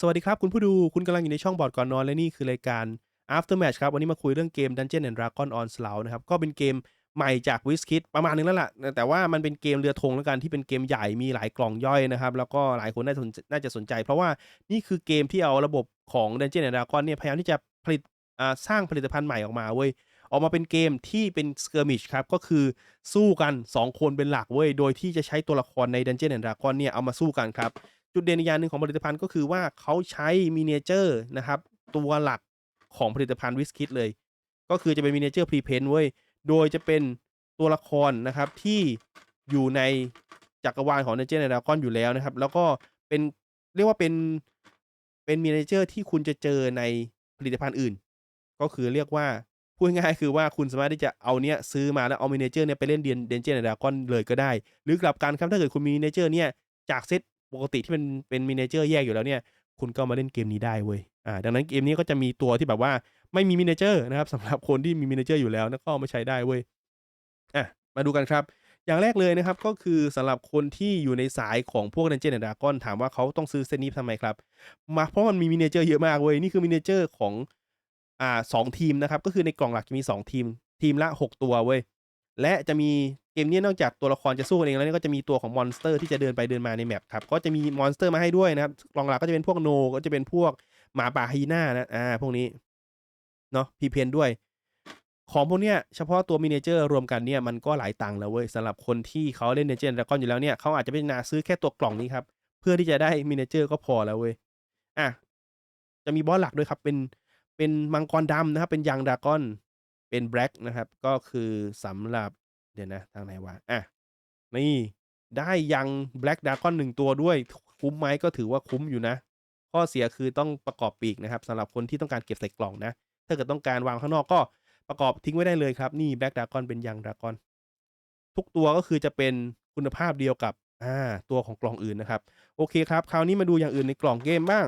สวัสดีครับ คุณผู้ดูคุณกำลังอยู่ในช่องบอร์ดก่อนนอน และนี่คือรายการ After Match ครับ วันนี้มาคุยเรื่องเกม Dungeon and Dragon Onslaught นะครับ ก็เป็นเกมใหม่จาก WizKid ประมาณนึงแล้วล่ะ แต่ว่ามันเป็นเกมเรือธงแล้วกันที่เป็นเกมใหญ่มีหลายกล่องย่อยนะครับ แล้วก็หลายคนน่าสนน่าจะสนใจ เพราะว่านี่คือเกมที่เอาระบบของ Dungeon and Dragon เนี่ยพยายามที่จะผลิตสร้างผลิตภัณฑ์ใหม่ออกมาเว้ยออกมาเป็นเกมที่เป็น skirmish ครับ ก็คือสู้กัน 2 คนเป็นหลักเว้ย โดยที่จะใช้ตัวละครใน Dungeon and Dragon เนี่ย เอามาสู้กันครับ จุดเด่นอีกอย่างหนึ่งของผลิตภัณฑ์ก็คือว่าเขาใช้มินิเจอร์นะครับ ตัวหลักของผลิตภัณฑ์วิสคิดเลย ก็คือจะเป็นมินิเจอร์พรีเพนต์เว้ย โดยจะเป็นตัวละครนะครับที่อยู่ในจักรวาลของ Dungeon and Dragon อยู่แล้วนะครับ แล้วก็เป็นเรียกว่าเป็นเป็นมินิเจอร์ที่คุณจะเจอในผลิตภัณฑ์อื่น ก็คือเรียกว่าพูดง่ายๆคือว่าคุณสามารถที่จะเอาเนี้ยซื้อมาแล้วเอามินิเจอร์เนี่ยไปเล่นเดนเดนเจนดากอนเลยก็ได้ หรือกลับกันครับถ้าเกิดคุณมีมินิเจอร์เนี่ยจากเซต ปกติที่มันเป็นมินิเจอร์แยกอยู่แล้วเนี่ย คุณก็มาเล่นเกมนี้ได้เว้ยอ่าดังนั้นเกมนี้ก็จะมีตัวที่แบบว่าไม่มีมินิเจอร์นะครับสำหรับคนที่มีมินิเจอร์อยู่แล้วก็เอามาใช้ได้เว้ยอะมาดูกันครับ อย่างแรกเลยนะครับก็คือสำหรับคนที่อยู่ในสายของพวก Dungeon and d r a g o ถามว่าเขาต้องซื้อเซตนี้ทำไมครับมาเพราะมันมีมินิเจอร์เยอะมากเว้ยนี่คือมินิเจอร์ของอ่าสองทีมนะครับก็คือในกล่องหลักจะมี 2 ทีม ทีมละ 6 ตัวเว้ยและจะมี เกมนี้นอกจากตัวละครจะสู้กันเองแล้วเนี่ยก็จะมีตัวของมอนสเตอร์ที่จะเดินไปเดินมาในแมปครับก็จะมีมอนสเตอร์มาให้ด้วยนะครับกล่องหลักก็จะเป็นพวกโนก็จะเป็นพวกหมาป่าไฮีน่านะอ่าพวกนี้เนาะพีเพนด้วย ของพวกเนี้ยเฉพาะตัวมินิเจอร์รวมกันเนี่ยมันก็หลายตังค์แล้วเว้ยสำหรับคนที่เขาเล่นเนเจนดรากอนอยู่แล้วเนี่ยเขาอาจจะพิจารณาซื้อแค่ตัวกล่องนี้ครับเพื่อที่จะได้มินิเจอร์ก็พอแล้วเว้ยอะจะมีบอสหลักด้วยครับ เป็นเป็นมังกรดำนะครับ เป็นยังดรากอนเป็นแบล็กนะครับ ก็คือสำหรับ เดี๋ยวนะ ทางไหนวะ อะ นี่ ได้ยังแบล็กดากอนหนึ่งตัวด้วย คุ้มไหมก็ถือว่าคุ้มอยู่นะ ข้อเสียคือต้องประกอบปีกนะครับสำหรับคนที่ต้องการเก็บใส่กล่องนะ ถ้าเกิดต้องการวางข้างนอกก็ประกอบทิ้งไว้ได้เลยครับ นี่แบล็กดากอนเป็นยังดากอน ทุกตัวก็คือจะเป็นคุณภาพเดียวกับอ่าตัวของกล่องอื่นนะครับ โอเคครับ คราวนี้มาดูอย่างอื่นในกล่องเกมบ้าง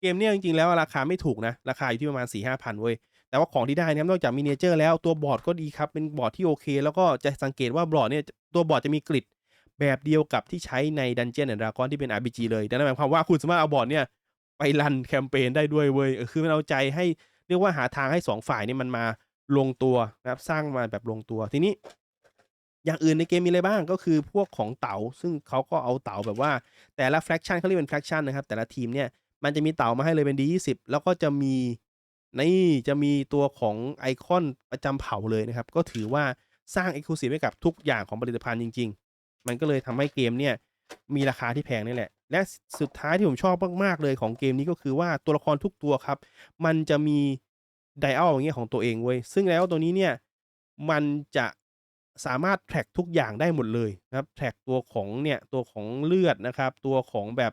เกมเนี่ยจริงๆแล้วราคาไม่ถูกนะ ราคาอยู่ที่ประมาณ4 5 0 0 0เว้ย แต่ว่าของที่ได้นะครับนอกจากมินิเจอร์แล้วตัวบอร์ดก็ดีครับเป็นบอร์ดที่โอเค แล้วก็จะสังเกตว่าบอร์ดเนี่ยตัวบอร์ดจะมีกริดแบบเดียวกับที่ใช้ใน Dungeon and Dragon ที่เป็น RPG เลยดังนั้นหมายความว่าคุณสามารถเอาบอร์ดเนี่ยไปรันแคมเปญได้ด้วยเว้ยคือมันเอาใจให้เรียกว่าหาทางให้ 2 ฝ่ายนี่มันมาลงตัวนะครับสร้างมาแบบลงตัวทีนี้ อย่างอื่นในเกมมีอะไรบ้างก็คือพวกของเต๋าซึ่งเขาก็เอาเต๋าแบบว่า แต่ละแฟคชั่นเขาเรียกเป็นแฟคชั่นนะครับแต่ละทีมเนี่ยมันจะมีเต๋ามาให้เลยเป็น D20 แล้วก็จะมี นี่จะมีตัวของไอคอนประจำเผ่าเลยนะครับ ก็ถือว่าสร้าง e x c l u s i v e ให้กับทุกอย่างของผลิตภัณฑ์จริง ๆ มันก็เลยทำให้เกมเนี่ยมีราคาที่แพงนี่แหละ และสุดท้ายที่ผมชอบมากๆเลยของเกมนี้ก็คือว่าตัวละครทุกตัวครับ มันจะมีไดอัลอย่างเงี้ยของตัวเองเว้ย ซึ่งไดอัลตัวนี้เนี่ยมันจะสามารถแทร็กทุกอย่างได้หมดเลยนะครับ แทร็กตัวของเนี่ยตัวของเลือดนะครับ ตัวของแบบ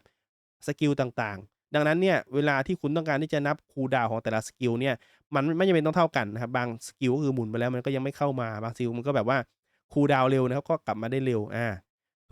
สกิลต่าง ดังนั้นเนี่ยเวลาที่คุณต้องการที่จะนับคูดาวของแต่ละสกิลเนี่ยมันไม่จำเป็นต้องเท่ากันนะครับบางสกิลก็คือหมุนไปแล้วมันก็ยังไม่เข้ามาบางสกิลมันก็แบบว่าคูดาวเร็วนะครับก็กลับมาได้เร็วอ่า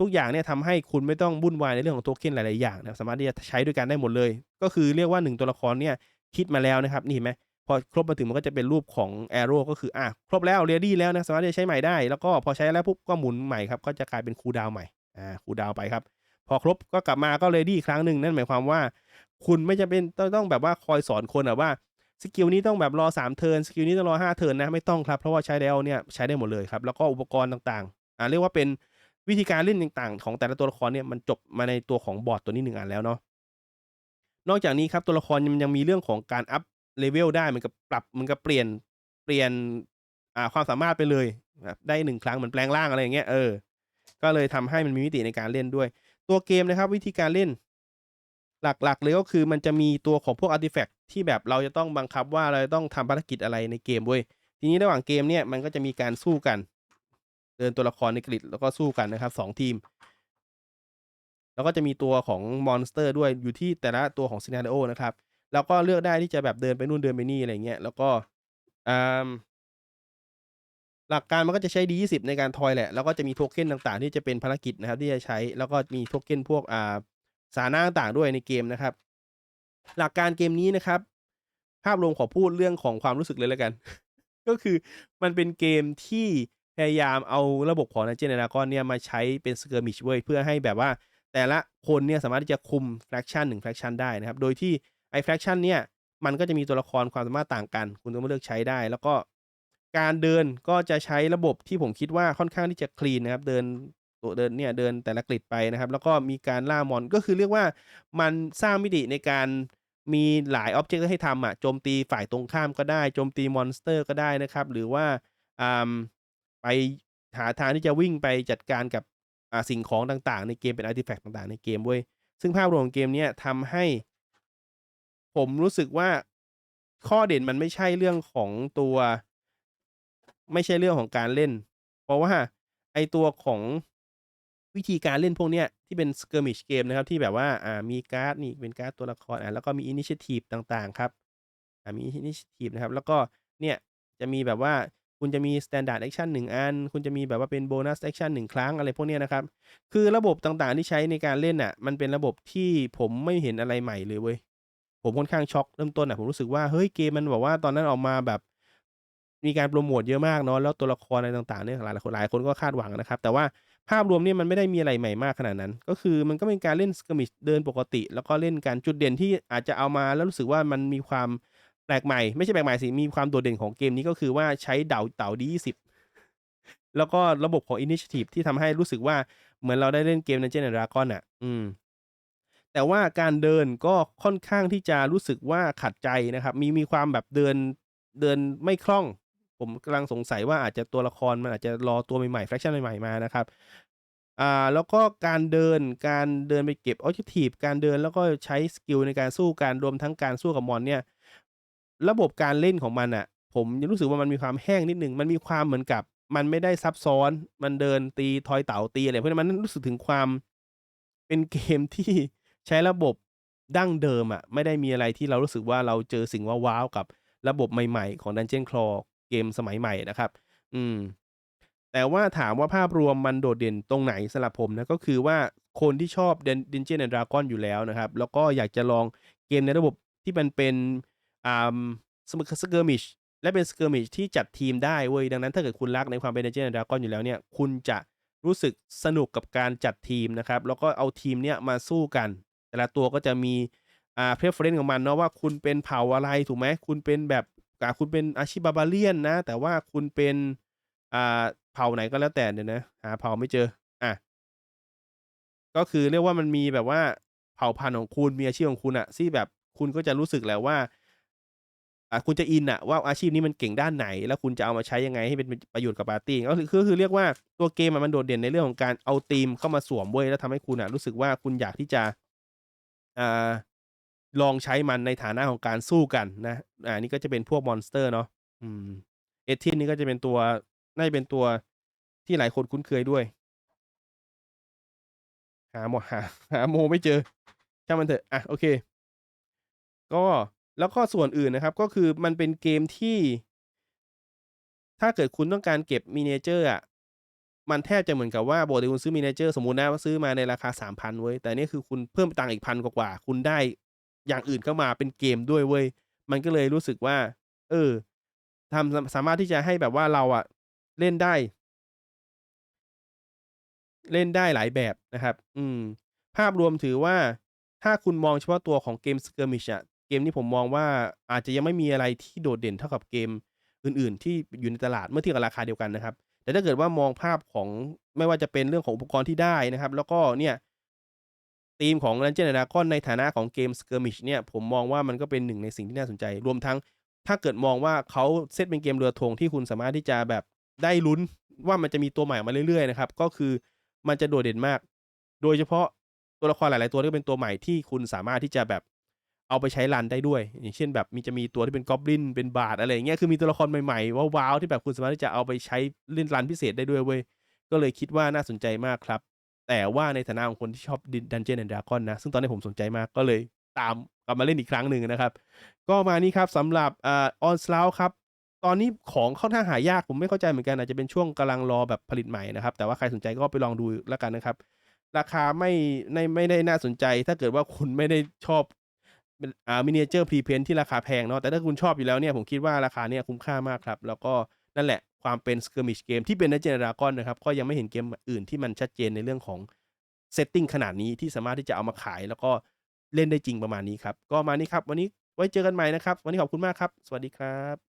ทุกอย่างเนี่ยทำให้คุณไม่ต้องวุ่นวายในเรื่องของโทเค็นหลาย ๆ อย่างนะสามารถที่จะใช้ด้วยกันได้หมดเลย ก็คือเรียกว่า 1 ตัวละครเนี่ยคิดมาแล้วนะครับนี่เห็นไหมพอครบมาถึงมันก็จะเป็นรูปของแอโร่ก็คืออะครบแล้วเรดี้แล้วนะสามารถที่จะใช้ใหม่ได้ แล้วก็พอใช้แล้วปุ๊บก็หมุนใหม่ครับก็จะกลายเป็นคูดาวใหม่อ่าคูดาวไปครับ พอครบก็กลับมาก็เรดี้อีกครั้งหนึ่งนั่นหมายความว่า คุณไม่จำเป็นต้องต้องแบบว่าคอยสอนคนอะว่าสกิลนี้ต้องแบบรอ3เทิร์นสกิลนี้ต้องรอ5เทิร์นนะไม่ต้องครับ เพราะว่าใช้แล้วเนี่ยใช้ได้หมดเลยครับแล้วก็อุปกรณ์ต่างๆอ่าเรียกว่าเป็นวิธีการเล่นต่างๆ ของแต่ละตัวละครเนี่ยมันจบมาในตัวของบอร์ดตัวนี้หนึ่งอันแล้วเนาะนอกจากนี้ครับตัวละครมันยังมีเรื่องของการอัพเลเวลได้มันก็ปรับมันก็เปลี่ยนเปลี่ยนอ่าความสามารถไปเลยแบบได้หนึ่งครั้งเหมือนแปลงร่างอะไรอย่างเงี้ยเออก็เลยทำให้มันมีมิติในการเล่นด้วย ตัวเกมนะครับ วิธีการเล่น หลักๆเลยก็คือมันจะมีตัวของพวกอาร์ติแฟกต์ที่แบบเราจะต้องบังคับว่าเราต้องทำภารกิจอะไรในเกมเว้ยทีนี้ระหว่างเกมเนี่ยมันก็จะมีการสู้กัน เดินตัวละครในกริดแล้วก็สู้กันนะครับสองทีม แล้วก็จะมีตัวของมอนสเตอร์ด้วยอยู่ที่แต่ละตัวของซีนาริโอนะครับ แล้วก็เลือกได้ที่จะแบบเดินไปนู่นเดินไปนี่อะไรเงี้ยแล้วก็อ่าหลักการมันก็จะใช้ D20 ในการทอยแหละ แล้วก็จะมีโทเค็นต่างๆ ที่จะเป็นภารกิจนะครับที่จะใช้แล้วก็มีโทเค็นพวกอ่า สานะต่างๆด้วยในเกมนะครับ หลักการเกมนี้นะครับ ภาพรวมขอพูดเรื่องของความรู้สึกเลยแล้วกัน ก็คือมันเป็นเกมที่พยายามเอาระบบของ Dungeon and Dragon เนี่ยมาใช้เป็น skirmish เว้ยเพื่อให้แบบว่า แต่ละคนเนี่ยสามารถที่จะคุม faction 1 faction ได้นะครับ โดยที่ไอ้ faction เนี่ยมันก็จะมีตัวละครความสามารถต่างกัน คุณต้องเลือกใช้ได้ แล้วก็การเดินก็จะใช้ระบบที่ผมคิดว่าค่อนข้างที่จะคลีนนะครับ เดิน ตัวเดินเนี่ยเดินแต่ละกริดไปนะครับ แล้วก็มีการล่ามอนก็คือเรียกว่ามันสร้างมิติในการมีหลายอ็อบเจกต์ให้ทำอะโจมตีฝ่ายตรงข้ามก็ได้โจมตีมอนสเตอร์ก็ได้นะครับ หรือว่าอ่าไปหาทางที่จะวิ่งไปจัดการกับอ่าสิ่งของต่างๆ ในเกมเป็นอาร์ติแฟกต์ต่างๆ ในเกมเว้ยซึ่งภาพรวมของเกมเนี้ยทำให้ ผมรู้สึกว่าข้อเด่นมันไม่ใช่เรื่องของตัว ไม่ใช่เรื่องของการเล่น เพราะว่าไอตัวของ วิธีการเล่นพวกเนี้ยที่เป็น skirmish เกมนะครับ ที่แบบว่าอ่ามีการ์ดนี่เป็นการ์ดตัวละครอ่าแล้วก็มี initiative ต่างๆ ครับอ่ามี initiative นะครับ แล้วก็เนี่ยจะมีแบบว่าคุณจะมี standard action 1 อัน คุณจะมีแบบว่าเป็น bonus action 1 ครั้งอะไรพวกเนี้ยนะครับ คือระบบต่างๆที่ใช้ในการเล่นน่ะ มันเป็นระบบที่ผมไม่เห็นอะไรใหม่เลยเว้ย ผมค่อนข้างช็อกเริ่มต้นน่ะ ผมรู้สึกว่าเฮ้ยเกมมันแบบว่าตอนนั้นออกมาแบบ มีการโพรโมตเยอะมากเนาะ แล้วตัวละครอะไรต่างๆเนี่ยหลายหลายคนก็คาดหวังนะครับ แต่ว่า ภาพรวมเนี่ยมันไม่ได้มีอะไรใหม่มากขนาดนั้น ก็คือมันก็เป็นการเล่น skirmish เดินปกติ แล้วก็เล่นกันจุดเด่นที่อาจจะเอามาแล้วรู้สึกว่ามันมีความแปลกใหม่ ไม่ใช่แปลกใหม่สิ มีความโดดเด่นของเกมนี้ก็คือว่าใช้เดาเต๋า D20 แล้วก็ระบบของ initiative ที่ทำให้รู้สึกว่าเหมือนเราได้เล่นเกม Dungeons and Dragons น่ะ อืม แต่ว่าการเดินก็ค่อนข้างที่จะรู้สึกว่าขัดใจนะครับ มีมีความแบบเดินเดินไม่คล่อง ผมกำลังสงสัยว่าอาจจะตัวละครมันอาจจะรอตัวใหม่ๆ faction ใหม่ๆมานะครับอ่าแล้วก็การเดินการเดินไปเก็บ objective การเดินแล้วก็ใช้สกิลในการสู้กันรวมทั้งการสู้กับมอนเนี่ยระบบการเล่นของมันน่ะ ผมยังรู้สึกว่ามันมีความแห้งนิดหนึ่งมันมีความเหมือนกับ มันไม่ได้ซับซ้อน มันเดินตีทอยเต๋าตีอะไรเพวกนี้มันรู้สึกถึงความเป็นเกมที่ใช้ระบบดั้งเดิมอะไม่ได้มีอะไรที่เรารู้สึกว่าเราเจอสิ่งว้าวๆกับระบบใหม่ ๆ ของ Dungeon Crawl เกมสมัยใหม่นะครับ อืม แต่ว่าถามว่าภาพรวมมันโดดเด่นตรงไหนสำหรับผมนะก็คือว่าคนที่ชอบ Den Dungeons and Dragons อยู่แล้วนะครับ แล้วก็อยากจะลองเกมในระบบที่มันเป็นอ่า skirmish และเป็น skirmish ที่จัดทีมได้เว้ย ดังนั้นถ้าเกิดคุณรักในความเป็น Dungeons and Dragons อยู่แล้วเนี่ย คุณจะรู้สึกสนุกกับการจัดทีมนะครับ แล้วก็เอาทีมเนี้ยมาสู้กัน แต่ละตัวก็จะมีอ่า preference ของมันเนาะว่าคุณเป็นเผ่าอะไรถูกไหมคุณเป็นแบบ คุณเป็นอาชีพ Barbarian นะ แต่ว่าคุณเป็นอ่าเผ่าไหนก็แล้วแต่เดี๋ยนะหาเผ่าไม่เจออาก็คือเรียกว่ามันมีแบบว่าเผ่าพันธุ์ของคุณมีอาชีพของคุณน่ะที่แบบคุณก็จะรู้สึกแหละว่าอ่าคุณจะอินน่ะว่าอาชีพนี้มันเก่งด้านไหน แล้วคุณจะเอามาใช้ยังไงให้เป็นประโยชน์กับปาร์ตี้ก็คือก็คือเรียกว่าตัวเกมมันโดดเด่นในเรื่องของการเอาธีมเข้ามาสวมเว้ยแล้วทำให้คุณน่ะรู้สึกว่าคุณอยากที่จะอ่า ลองใช้มันในฐานะของการสู้กันนะอ่านี่ก็จะเป็นพวกมอนสเตอร์เนาะอืม Ethin นี่ก็จะเป็นตัวน่าจะเป็นตัวที่หลายคนคุ้นเคยด้วย หาหมอหาหาโมไม่เจอช่างมันเถอะอะโอเค ก็แล้วก็ส่วนอื่นนะครับก็คือมันเป็นเกมที่ ถ้าเกิดคุณต้องการเก็บ miniature อะมันแทบจะเหมือนกับว่าปกติคุณซื้อ miniature สมมุตินะว่าซื้อมาในราคา3,000เว้ยแต่นี่คือคุณเพิ่มตังค์อีก1,000กว่าคุณได้ อย่างอื่นเข้ามาเป็นเกมด้วยเว้ยมันก็เลยรู้สึกว่า เออทำสสามารถที่จะให้แบบว่าเราอะเล่นได้ เล่นได้หลายแบบนะครับ อืม ภาพรวมถือว่าถ้าคุณมองเฉพาะตัวของเกม skirmish อะเกมนี้ผมมองว่าอาจจะยังไม่มีอะไรที่โดดเด่นเท่ากับเกมอื่น ๆ ที่อยู่ในตลาดเมื่อเทียบกับราคาเดียวกันนะครับ แต่ถ้าเกิดว่ามองภาพของไม่ว่าจะเป็นเรื่องของอุปกรณ์ที่ได้นะครับ แล้วก็เนี่ย ธีมของ Dungeon and Dragon ในฐานะของเกม skirmish เนี่ยผมมองว่ามันก็เป็นหนึ่งในสิ่งที่น่าสนใจ รวมทั้งถ้าเกิดมองว่าเขาเซตเป็นเกมเรือธงที่คุณสามารถที่จะแบบได้ลุ้นว่ามันจะมีตัวใหม่ออกมาเรื่อยๆนะครับก็คือมันจะโดดเด่นมาก โดยเฉพาะตัวละครหลายๆตัวที่เป็นตัวใหม่ที่คุณสามารถที่จะแบบเอาไปใช้รันได้ด้วย อย่างเช่นแบบมีจะมีตัวที่เป็น Goblin เป็น Bard อะไรอย่างเงี้ยคือมีตัวละครใหม่ๆว้าวๆที่แบบคุณสามารถที่จะเอาไปใช้เล่นรันพิเศษได้ด้วยเว้ยก็เลยคิดว่าน่าสนใจมากครับ แต่ว่าในฐานะของคนที่ชอบดิน Dungeons and Dragons นะ ซึ่งตอนนี้ผมสนใจมากก็เลยตามกลับมาเล่นอีกครั้งหนึ่งนะครับ ก็มานี้ครับสำหรับอ่า Onslaught ครับ ตอนนี้ของค่อนข้างหายากผมไม่เข้าใจเหมือนกันอาจจะเป็นช่วงกำลังรอแบบผลิตใหม่นะครับ แต่ว่าใครสนใจก็ไปลองดูแล้วกันนะครับ ราคาไม่ในไม่ได้น่าสนใจ ถ้าเกิดว่าคุณไม่ได้ชอบเป็นอ่า miniature preprint ที่ราคาแพงเนาะแต่ถ้าคุณชอบอยู่แล้วเนี่ยผมคิดว่าราคาเนี่ยคุ้มค่ามากครับ แล้วก็ นั่นแหละความเป็นสเกอร์มิชเกมที่เป็น Dungeons and Dragons นะครับก็ยังไม่เห็นเกมอื่นที่มันชัดเจนในเรื่องของเซตติ้งขนาดนี้ที่สามารถที่จะเอามาขาย แล้วก็เล่นได้จริงประมาณนี้ครับ ก็มานี้ครับ วันนี้ไว้เจอกันใหม่นะครับ วันนี้ขอบคุณมากครับ สวัสดีครับ